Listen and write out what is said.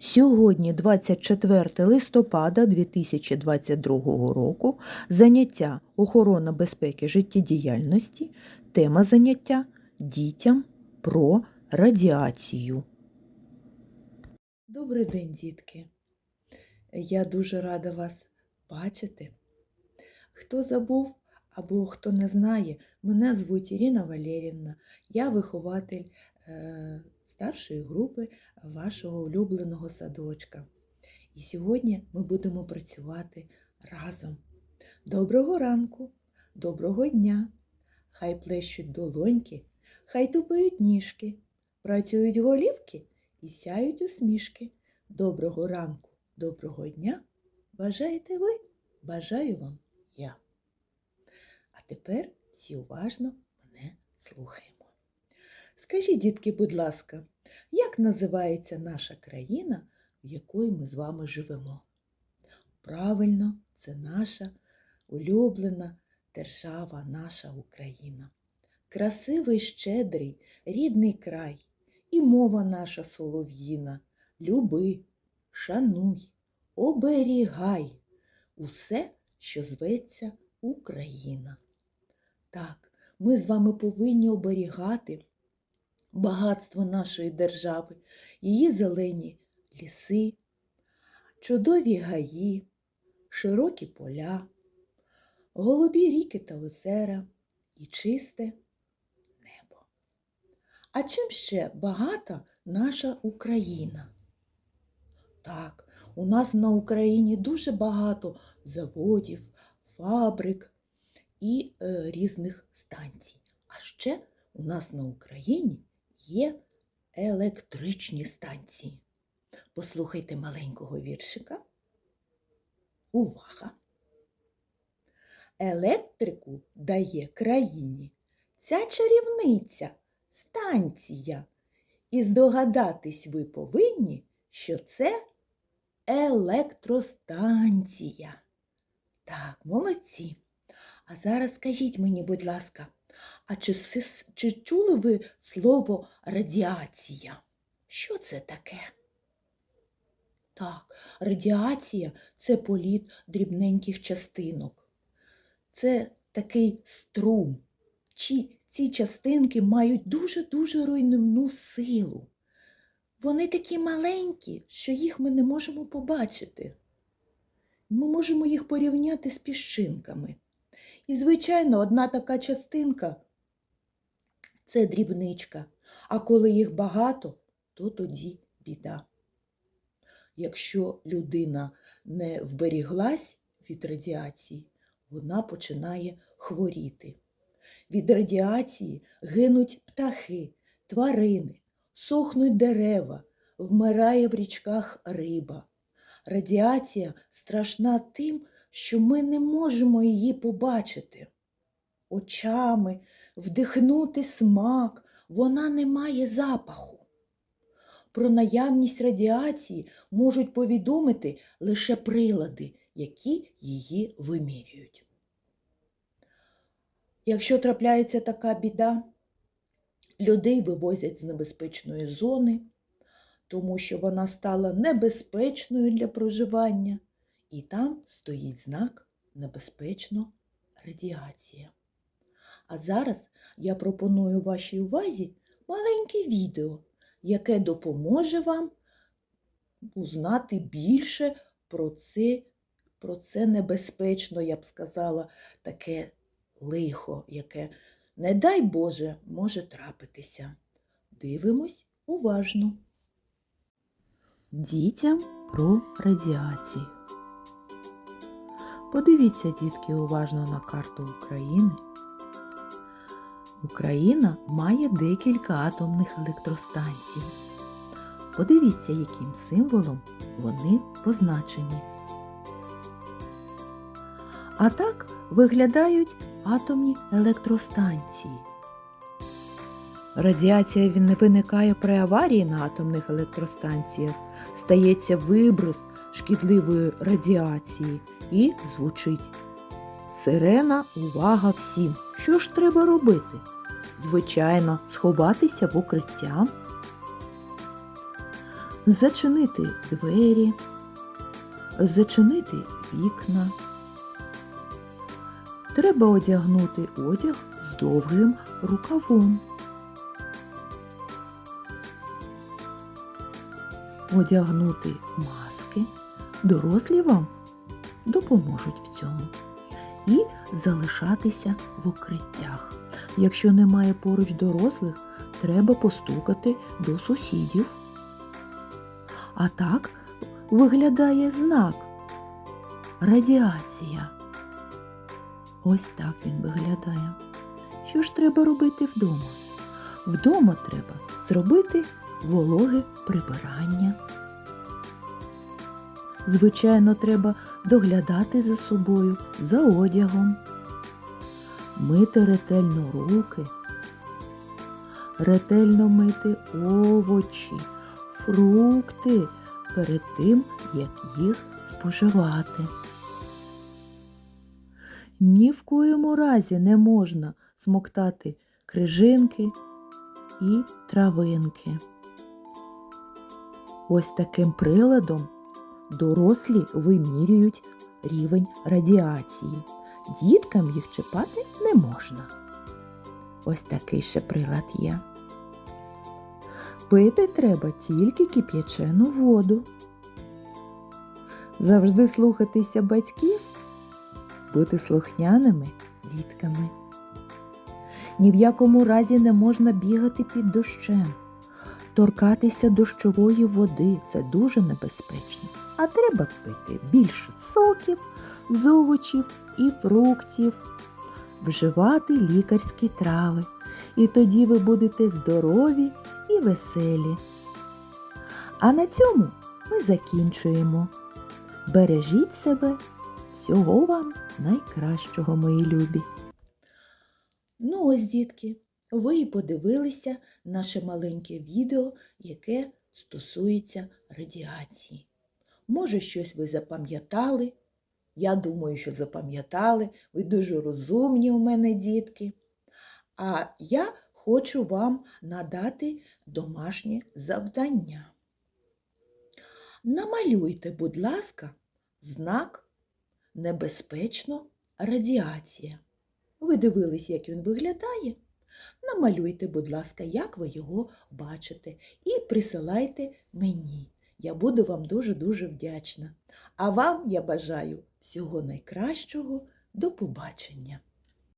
Сьогодні, 24 листопада 2022 року, заняття охорона безпеки життєдіяльності, тема заняття дітям про радіацію. Добрий день, дітки! Я дуже рада вас бачити. Хто забув або хто не знає, мене звуть Ірина Валерівна, я вихователь е, старшої групи вашого улюбленого садочка. І сьогодні ми будемо працювати разом. Доброго ранку, доброго дня! Хай плещуть долоньки, хай тупають ніжки, працюють голівки і сяють усмішки. Доброго ранку, доброго дня! Бажаєте ви? Бажаю вам я. А тепер всі уважно мене слухаємо. Скажіть, дітки, будь ласка, як називається наша країна, в якої ми з вами живемо? Правильно, це наша улюблена держава, наша Україна. Красивий, щедрий, рідний край, і мова наша солов'їна. Люби, шануй, оберігай усе, що зветься Україна. Так, ми з вами повинні оберігати багатство нашої держави, її зелені ліси, чудові гаї, широкі поля, голубі ріки та озера і чисте небо. А чим ще багата наша Україна? Так, у нас на Україні дуже багато заводів, фабрик і е, різних станцій. А ще у нас на Україні є електричні станції. Послухайте маленького віршика. Увага! Електрику дає країні ця чарівниця, станція. І здогадатись ви повинні, що це електростанція. Так, молодці. А зараз скажіть мені, будь ласка, а чи, чи чули ви слово радіація? Що це таке? Так, радіація це політ дрібненьких частинок. Це такий струм. Чи ці частинки мають дуже-дуже руйнівну силу. Вони такі маленькі, що їх ми не можемо побачити. Ми можемо їх порівняти з піщинками. І, звичайно, одна така частинка це дрібничка, а коли їх багато, то тоді біда. Якщо людина не вберіглась від радіації, вона починає хворіти. Від радіації гинуть птахи, тварини, сохнуть дерева, вмирає в річках риба. Радіація страшна тим, що ми не можемо її побачити. Очами вдихнути смак, вона не має запаху. Про наявність радіації можуть повідомити лише прилади, які її вимірюють. Якщо трапляється така біда, людей вивозять з небезпечної зони, тому що вона стала небезпечною для проживання, і там стоїть знак небезпечно радіація. А зараз я пропоную вашій увазі маленьке відео, яке допоможе вам узнати більше про це, про це небезпечно, я б сказала, таке лихо, яке, не дай Боже, може трапитися. Дивимось уважно. Дітям про радіацію. Подивіться, дітки, уважно на карту України. Україна має декілька атомних електростанцій. Подивіться, яким символом вони позначені. А так виглядають атомні електростанції. Радіація не виникає при аварії на атомних електростанціях. Стається виброс шкідливої радіації і звучить. Сирена, увага всім! Що ж треба робити? Звичайно, сховатися в укриття. зачинити двері, зачинити вікна. Треба одягнути одяг з довгим рукавом. Одягнути маски. Дорослі вам допоможуть в цьому. І залишатися в укриттях. Якщо немає поруч дорослих, треба постукати до сусідів. А так виглядає знак радіація. Ось так він виглядає. Що ж треба робити вдома? Вдома треба зробити вологе прибирання. Звичайно, треба доглядати за собою, за одягом, мити ретельно руки, ретельно мити овочі, фрукти перед тим, як їх споживати. Ні в коєму разі не можна смоктати крижинки і травинки. Ось таким приладом дорослі вимірюють рівень радіації. Діткам їх чіпати не можна. Ось такий ще прилад є. Пити треба тільки кип'ячену воду. Завжди слухатися батьків, бути слухняними дітками. Ні в якому разі не можна бігати під дощем. Торкатися дощової води це дуже небезпечно. А треба пити більше соків, з і фруктів, вживати лікарські трави. І тоді ви будете здорові і веселі. А на цьому ми закінчуємо. Бережіть себе, всього вам найкращого, мої любі. Ну ось, дітки, ви і подивилися наше маленьке відео, яке стосується радіації. Може, щось ви запам'ятали? Я думаю, що запам'ятали. Ви дуже розумні у мене, дітки. А я хочу вам надати домашнє завдання. Намалюйте, будь ласка, знак небезпечно радіація. Ви дивились, як він виглядає? Намалюйте, будь ласка, як ви його бачите, і присилайте мені. Я буду вам дуже-дуже вдячна. А вам я бажаю всього найкращого. До побачення!